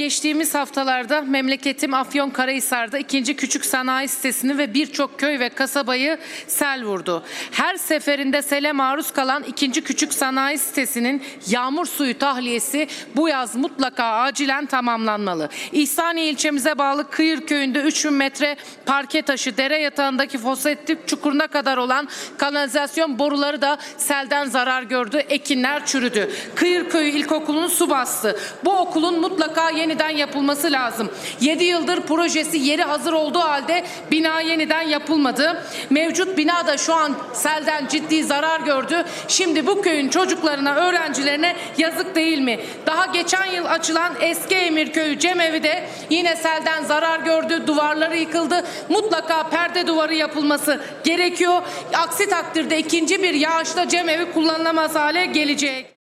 Geçtiğimiz haftalarda memleketim Afyonkarahisar'da ikinci küçük sanayi sitesini ve birçok köy ve kasabayı sel vurdu. Her seferinde sele maruz kalan ikinci küçük sanayi sitesinin yağmur suyu tahliyesi bu yaz mutlaka acilen tamamlanmalı. İhsaniye ilçemize bağlı Kıyır köyünde 3000 metre parke taşı dere yatağındaki foseptik çukuruna kadar olan kanalizasyon boruları da selden zarar gördü. Ekinler çürüdü. Kıyır köyü ilkokulunu su bastı. Bu okulun mutlaka yeniden yapılması lazım. 7 yıldır projesi yeri hazır olduğu halde bina yeniden yapılmadı. Mevcut bina da şu an selden ciddi zarar gördü. Şimdi bu köyün çocuklarına, öğrencilerine yazık değil mi? Daha geçen yıl açılan eski Emirköyü cemevi de yine selden zarar gördü. Duvarları yıkıldı. Mutlaka perde duvarı yapılması gerekiyor. Aksi takdirde ikinci bir yağışta cemevi kullanılamaz hale gelecek.